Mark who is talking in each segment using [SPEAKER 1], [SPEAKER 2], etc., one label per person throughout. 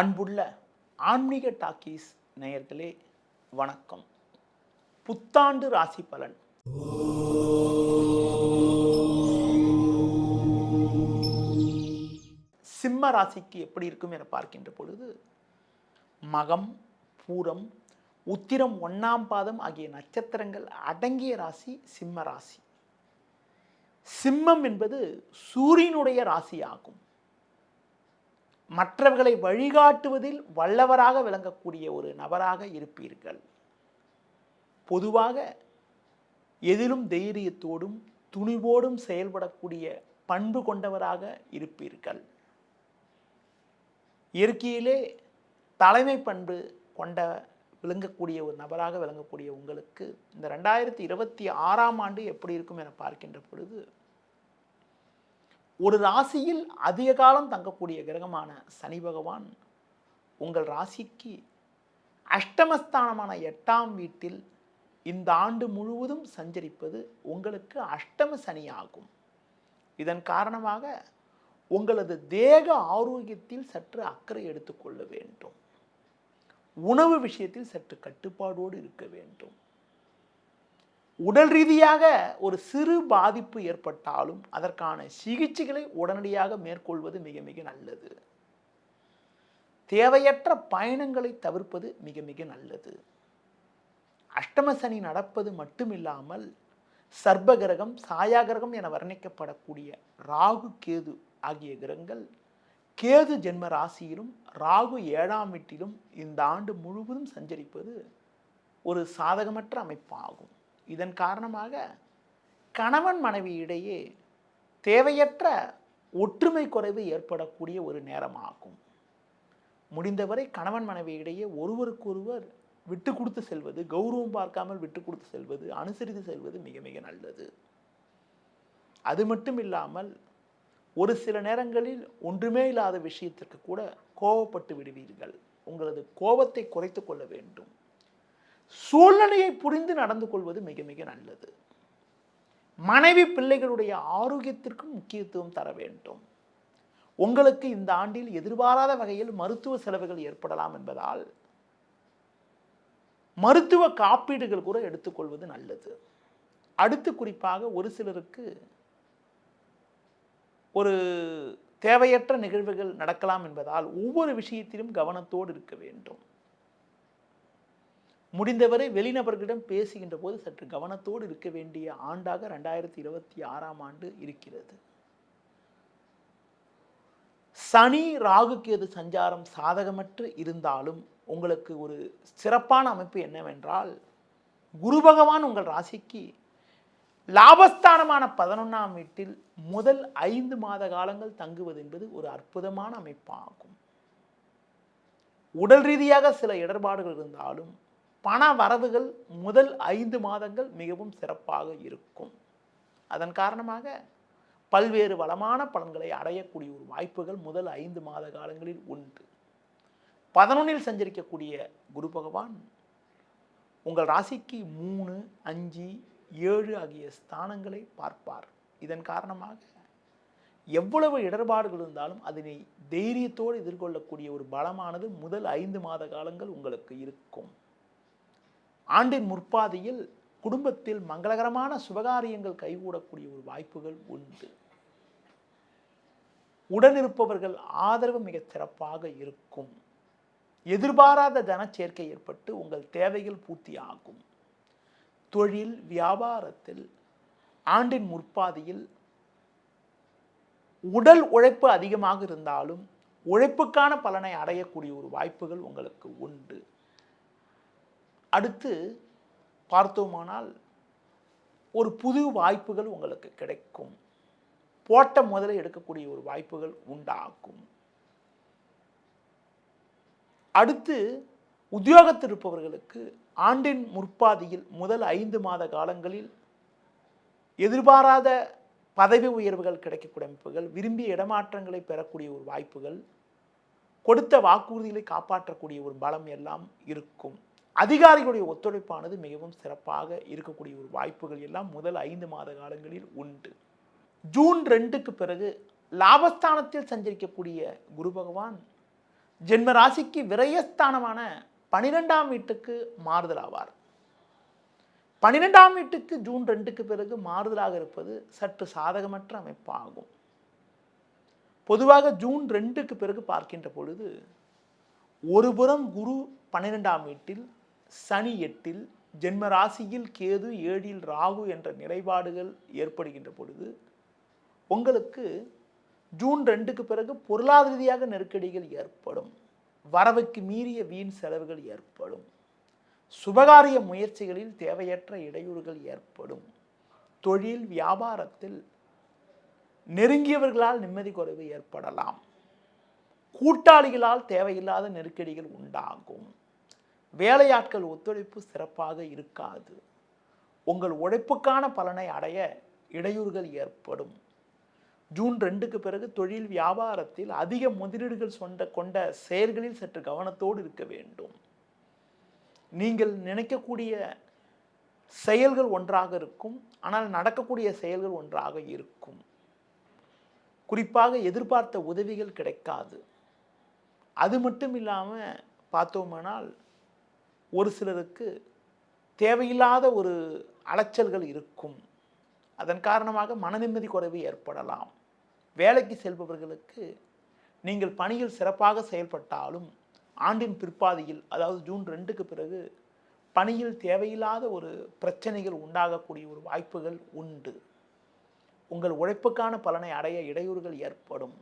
[SPEAKER 1] அன்புள்ள ஆன்மீக டாக்கீஸ் நேயர்களே வணக்கம். புத்தாண்டு ராசி பலன். சிம்ம ராசிக்கு எப்படி இருக்கும் என பார்க்கின்ற பொழுது மகம் பூரம் உத்திரம் ஒன்றாம் பாதம் ஆகிய நட்சத்திரங்கள் அடங்கிய ராசி சிம்ம ராசி. சிம்மம் என்பது சூரியனுடைய ராசி ஆகும் மற்றவர்களை வழிகாட்டுவதில் வல்லவராக விளங்கக்கூடிய ஒரு நபராக இருப்பீர்கள். பொதுவாக எதிலும் தைரியத்தோடும் துணிவோடும் செயல்படக்கூடிய பண்பு கொண்டவராக இருப்பீர்கள். இயற்கையிலே தலைமை பண்பு கொண்ட விளங்கக்கூடிய ஒரு நபராக விளங்கக்கூடிய உங்களுக்கு இந்த ரெண்டாயிரத்தி இருபத்தி ஆறாம் ஆண்டு எப்படி இருக்கும் என பார்க்கின்ற பொழுது ஒரு ராசியில் அதிக காலம் தங்கக்கூடிய கிரகமான சனி பகவான் உங்கள் ராசிக்கு அஷ்டமஸ்தானமான எட்டாம் வீட்டில் இந்த ஆண்டு முழுவதும் சஞ்சரிப்பது உங்களுக்கு அஷ்டம சனி ஆகும் இதன் காரணமாக உங்களது தேக ஆரோக்கியத்தில் சற்று அக்கறை எடுத்துக்கொள்ள வேண்டும். உணவு விஷயத்தில் சற்று கட்டுப்பாடோடு இருக்க வேண்டும். உடல் ரீதியாக ஒரு சிறு பாதிப்பு ஏற்பட்டாலும் அதற்கான சிகிச்சைகளை உடனடியாக மேற்கொள்வது மிக மிக நல்லது. தேவையற்ற பயணங்களை தவிர்ப்பது மிக மிக நல்லது. அஷ்டம சனி நடப்பது மட்டுமில்லாமல் சர்ப கிரகம் சாயா கிரகம் என வர்ணிக்கப்படக்கூடிய ராகு கேது ஆகிய கிரகங்கள் கேது ஜென்ம ராசியிலும் ராகு ஏழாம் வீட்டிலும் இந்த ஆண்டு முழுவதும் சஞ்சரிப்பது ஒரு சாதகமற்ற அமைப்பாகும். இதன் காரணமாக கணவன் மனைவி இடையே தேவையற்ற ஒற்றுமை குறைவு ஏற்படக்கூடிய ஒரு நேரமாகும். முடிந்தவரை கணவன் மனைவி இடையே ஒருவருக்கொருவர் விட்டு கொடுத்து செல்வது கௌரவம் பார்க்காமல் விட்டு கொடுத்து செல்வது அனுசரித்து செல்வது மிக மிக நல்லது. அது மட்டும் இல்லாமல் ஒரு சில நேரங்களில் ஒன்றுமே இல்லாத விஷயத்திற்கு கூட கோபப்பட்டு விடுவீர்கள். உங்களது கோபத்தை குறைத்து கொள்ள வேண்டும். சூழ்நிலையை புரிந்து நடந்து கொள்வது மிக மிக நல்லது. மனைவி பிள்ளைகளுடைய ஆரோக்கியத்திற்கும் முக்கியத்துவம் தர வேண்டும். உங்களுக்கு இந்த ஆண்டில் எதிர்பாராத வகையில் மருத்துவ செலவுகள் ஏற்படலாம் என்பதால் மருத்துவ காப்பீடுகள் கூட எடுத்துக்கொள்வது நல்லது. அடுத்து குறிப்பாக ஒரு சிலருக்கு ஒரு தேவையற்ற நிகழ்வுகள் நடக்கலாம் என்பதால் ஒவ்வொரு விஷயத்திலும் கவனத்தோடு இருக்க வேண்டும். முடிந்தவரை வெளிநபர்களிடம் பேசுகின்ற போது சற்று கவனத்தோடு இருக்க வேண்டிய ஆண்டாக ரெண்டாயிரத்தி இருபத்தி ஆறாம் ஆண்டு இருக்கிறது. சனி ராகு கேது சஞ்சாரம் சாதகமற்று இருந்தாலும் உங்களுக்கு ஒரு சிறப்பான அமைப்பு என்னவென்றால் குரு பகவான் உங்கள் ராசிக்கு லாபஸ்தானமான பதினொன்றாம் வீட்டில் முதல் ஐந்து மாத காலங்கள் தங்குவது என்பது ஒரு அற்புதமான அமைப்பாகும். உடல் ரீதியாக சில இடர்பாடுகள் இருந்தாலும் பண வரவுகள் முதல் ஐந்து மாதங்கள் மிகவும் சிறப்பாக இருக்கும். அதன் காரணமாக பல்வேறு வளமான பலன்களை அடையக்கூடிய ஒரு வாய்ப்புகள் முதல் ஐந்து மாத காலங்களில் உண்டு. பதினொன்னில் சஞ்சரிக்கக்கூடிய குரு பகவான் உங்கள் ராசிக்கு மூணு அஞ்சு ஏழு ஆகிய ஸ்தானங்களை பார்ப்பார். இதன் காரணமாக எவ்வளவு இடர்பாடுகள் இருந்தாலும் அதனை தைரியத்தோடு எதிர்கொள்ளக்கூடிய ஒரு பலமானது முதல் ஐந்து மாத காலங்கள் உங்களுக்கு இருக்கும். ஆண்டின் முற்பாதையில் குடும்பத்தில் மங்களகரமான சுபகாரியங்கள் கைகூடக்கூடிய ஒரு வாய்ப்புகள் உண்டு. உடனிருப்பவர்கள் ஆதரவு மிக சிறப்பாக இருக்கும். எதிர்பாராத தனச்சேர்க்கை ஏற்பட்டு உங்கள் தேவைகள் பூர்த்தியாகும். தொழில் வியாபாரத்தில் ஆண்டின் முற்பாதியில் உடல் உழைப்பு அதிகமாக இருந்தாலும் உழைப்புக்கான பலனை அடையக்கூடிய ஒரு வாய்ப்புகள் உங்களுக்கு உண்டு. அடுத்து பார்த்தோமானால் ஒரு புது வாய்ப்புகள் உங்களுக்கு கிடைக்கும். போட்ட முதலை எடுக்கக்கூடிய ஒரு வாய்ப்புகள் உண்டாகும். அடுத்து உத்தியோகத்தில் இருப்பவர்களுக்கு ஆண்டின் முற்பாதியில் முதல் ஐந்து மாத காலங்களில் எதிர்பாராத பதவி உயர்வுகள் கிடைக்கக்கூடிய அமைப்புகள் விரும்பிய இடமாற்றங்களை பெறக்கூடிய ஒரு வாய்ப்புகள் கொடுத்த வாக்குறுதிகளை காப்பாற்றக்கூடிய ஒரு பலம் எல்லாம் இருக்கும். அதிகாரிகளுடைய ஒத்துழைப்பானது மிகவும் சிறப்பாக இருக்கக்கூடிய ஒரு வாய்ப்புகள் எல்லாம் முதல் ஐந்து மாத காலங்களில் உண்டு. ஜூன் ரெண்டுக்கு பிறகு லாபஸ்தானத்தில் சஞ்சரிக்கக்கூடிய குரு பகவான் ஜென்ம ராசிக்கு விரயஸ்தானமான பனிரெண்டாம் வீட்டுக்கு மாறுதல் ஆவார் பன்னிரெண்டாம் வீட்டுக்கு ஜூன் ரெண்டுக்கு பிறகு மாறுதலாக இருப்பது சற்று சாதகமற்ற அமைப்பாகும். பொதுவாக ஜூன் ரெண்டுக்கு பிறகு பார்க்கின்ற பொழுது ஒருபுறம் குரு பன்னிரெண்டாம் வீட்டில் சனி எட்டில் ஜென்ம ராசியில் கேது ஏழில் ராகு என்ற நிலைப்பாடுகள் ஏற்படுகின்ற பொழுது உங்களுக்கு ஜூன் ரெண்டுக்கு பிறகு பொருளாதார ரீதியாக நெருக்கடிகள் ஏற்படும். வரவுக்கு மீறிய வீண் செலவுகள் ஏற்படும். சுபகாரிய முயற்சிகளில் தேவையற்ற இடையூறுகள் ஏற்படும். தொழில் வியாபாரத்தில் நெருங்கியவர்களால் நிம்மதி குறைவு ஏற்படலாம். கூட்டாளிகளால் தேவையில்லாத நெருக்கடிகள் உண்டாகும். வேலையாட்கள் ஒத்துழைப்பு சிறப்பாக இருக்காது. உங்கள் உழைப்புக்கான பலனை அடைய இடையூறுகள் ஏற்படும். ஜூன் ரெண்டுக்கு பிறகு தொழில் வியாபாரத்தில் அதிக முதலீடுகள் சொந்த கொண்ட செயல்களில் சற்று கவனத்தோடு இருக்க வேண்டும். நீங்கள் நினைக்கக்கூடிய செயல்கள் ஒன்றாக இருக்கும். ஆனால் நடக்கக்கூடிய செயல்கள் ஒன்றாக இருக்கும். குறிப்பாக எதிர்பார்த்த உதவிகள் கிடைக்காது. அது மட்டும் இல்லாமல் பார்த்தோமானால் ஒரு சிலருக்கு தேவையில்லாத ஒரு அலைச்சல்கள் இருக்கும். அதன் காரணமாக மன நிம்மதி குறைவு ஏற்படலாம். வேலைக்கு செல்பவர்களுக்கு நீங்கள் பணியில் சிறப்பாக செயல்பட்டாலும் ஆண்டின் பிற்பாதியில் அதாவது ஜூன் ரெண்டுக்கு பிறகு பணியில் தேவையில்லாத ஒரு பிரச்சனைகள் உண்டாகக்கூடிய ஒரு வாய்ப்புகள் உண்டு. உங்கள் உழைப்புக்கான பலனை அடைய இடையூறுகள் ஏற்படும்.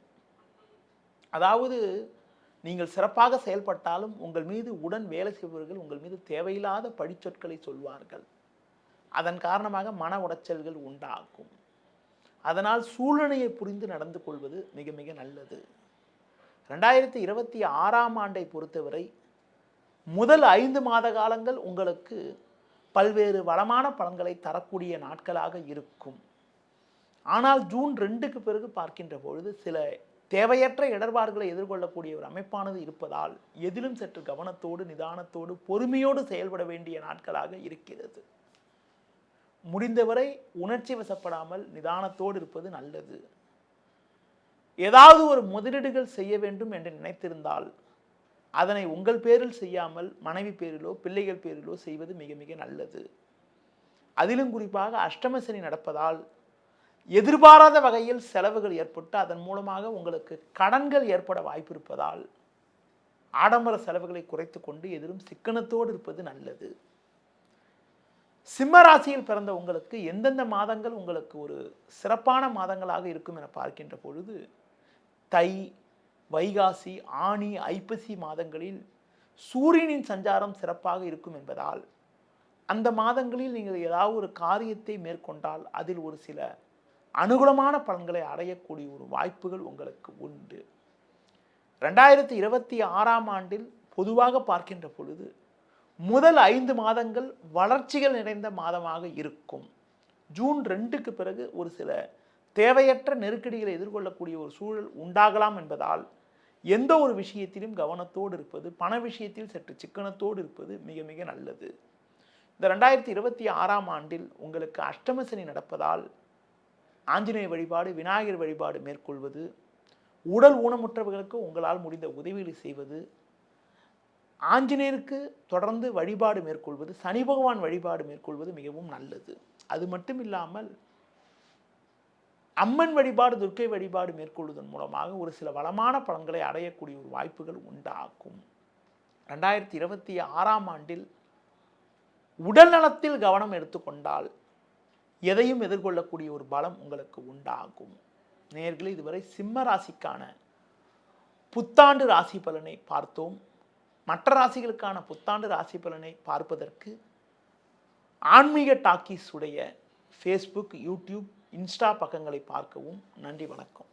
[SPEAKER 1] அதாவது நீங்கள் சிறப்பாக செயல்பட்டாலும் உங்கள் மீது உடன் வேலை செய்பவர்கள் உங்கள் மீது தேவையில்லாத படிச்சொற்களை சொல்வார்கள். அதன் காரணமாக மன உடைச்சல்கள் உண்டாகும். அதனால் சூழ்நிலையை புரிந்து நடந்து கொள்வது மிக மிக நல்லது. ரெண்டாயிரத்தி இருபத்தி ஆறாம் ஆண்டை பொறுத்தவரை முதல் ஐந்து மாத காலங்கள் உங்களுக்கு பல்வேறு வளமான பலன்களை தரக்கூடிய நாட்களாக இருக்கும். ஆனால் ஜூன் ரெண்டுக்கு பிறகு பார்க்கின்ற பொழுது சில தேவையற்ற இடர்பாடுகளை எதிர்கொள்ளக்கூடிய ஒரு அமைப்பானது இருப்பதால் எதிலும் சற்று கவனத்தோடு நிதானத்தோடு பொறுமையோடு செயல்பட வேண்டிய நாட்களாக இருக்கிறது. முடிந்தவரை உணர்ச்சி வசப்படாமல் நிதானத்தோடு இருப்பது நல்லது. ஏதாவது ஒரு முதலீடுகள் செய்ய வேண்டும் என்று நினைத்திருந்தால் அதனை உங்கள் பேரில் செய்யாமல் மனைவி பேரிலோ பிள்ளைகள் பேரிலோ செய்வது மிக மிக நல்லது. அதிலும் குறிப்பாக அஷ்டமசனி நடப்பதால் எதிர்பாராத வகையில் செலவுகள் ஏற்பட்டு அதன் மூலமாக உங்களுக்கு கடன்கள் ஏற்பட வாய்ப்பு இருப்பதால் ஆடம்பர செலவுகளை குறைத்து கொண்டு எதிரும் சிக்கனத்தோடு இருப்பது நல்லது. சிம்ம ராசியில் பிறந்த உங்களுக்கு எந்தெந்த மாதங்கள் உங்களுக்கு ஒரு சிறப்பான மாதங்களாக இருக்கும் என பார்க்கின்ற பொழுது தை வைகாசி ஆணி ஐப்பசி மாதங்களில் சூரியனின் சஞ்சாரம் சிறப்பாக இருக்கும் என்பதால் அந்த மாதங்களில் நீங்கள் ஏதாவது ஒரு காரியத்தை மேற்கொண்டால் அதில் ஒரு சில அனுகூலமான பலன்களை அடையக்கூடிய ஒரு வாய்ப்புகள் உங்களுக்கு உண்டு. ரெண்டாயிரத்தி இருபத்தி ஆறாம் ஆண்டில் பொதுவாக பார்க்கின்ற பொழுது முதல் ஐந்து மாதங்கள் வளர்ச்சிகள் நிறைந்த மாதமாக இருக்கும். ஜூன் ரெண்டுக்கு பிறகு ஒரு சில தேவையற்ற நெருக்கடிகளை எதிர்கொள்ளக்கூடிய ஒரு சூழல் உண்டாகலாம் என்பதால் எந்த ஒரு விஷயத்திலும் கவனத்தோடு இருப்பது பண விஷயத்தில் சற்று சிக்கனத்தோடு இருப்பது மிக மிக நல்லது. இந்த ரெண்டாயிரத்தி இருபத்தி ஆறாம் ஆண்டில் உங்களுக்கு அஷ்டமசனி நடப்பதால் ஆஞ்சநேய வழிபாடு விநாயகர் வழிபாடு மேற்கொள்வது உடல் ஊனமுற்றவர்களுக்கு உங்களால் முடிந்த உதவிகளை செய்வது ஆஞ்சநேயருக்கு தொடர்ந்து வழிபாடு மேற்கொள்வது சனி பகவான் வழிபாடு மேற்கொள்வது மிகவும் நல்லது. அது மட்டும் இல்லாமல் அம்மன் வழிபாடு துர்க்கை வழிபாடு மேற்கொள்வதன் மூலமாக ஒரு சில வளமான பலன்களை அடையக்கூடிய ஒரு வாய்ப்புகள் உண்டாகும். ரெண்டாயிரத்தி இருபத்தி ஆறாம் ஆண்டில் உடல் நலத்தில் கவனம் எடுத்துக்கொண்டால் எதையும் எதிர்கொள்ளக்கூடிய ஒரு பலம் உங்களுக்கு உண்டாகும். நேர்களே இதுவரை சிம்ம ராசிக்கான புத்தாண்டு ராசி பலனை பார்த்தோம். மற்ற ராசிகளுக்கான புத்தாண்டு ராசி பலனை பார்ப்பதற்கு ஆன்மீக டாக்கீஸ் உடைய ஃபேஸ்புக் யூடியூப் இன்ஸ்டா பக்கங்களை பார்க்கவும். நன்றி வணக்கம்.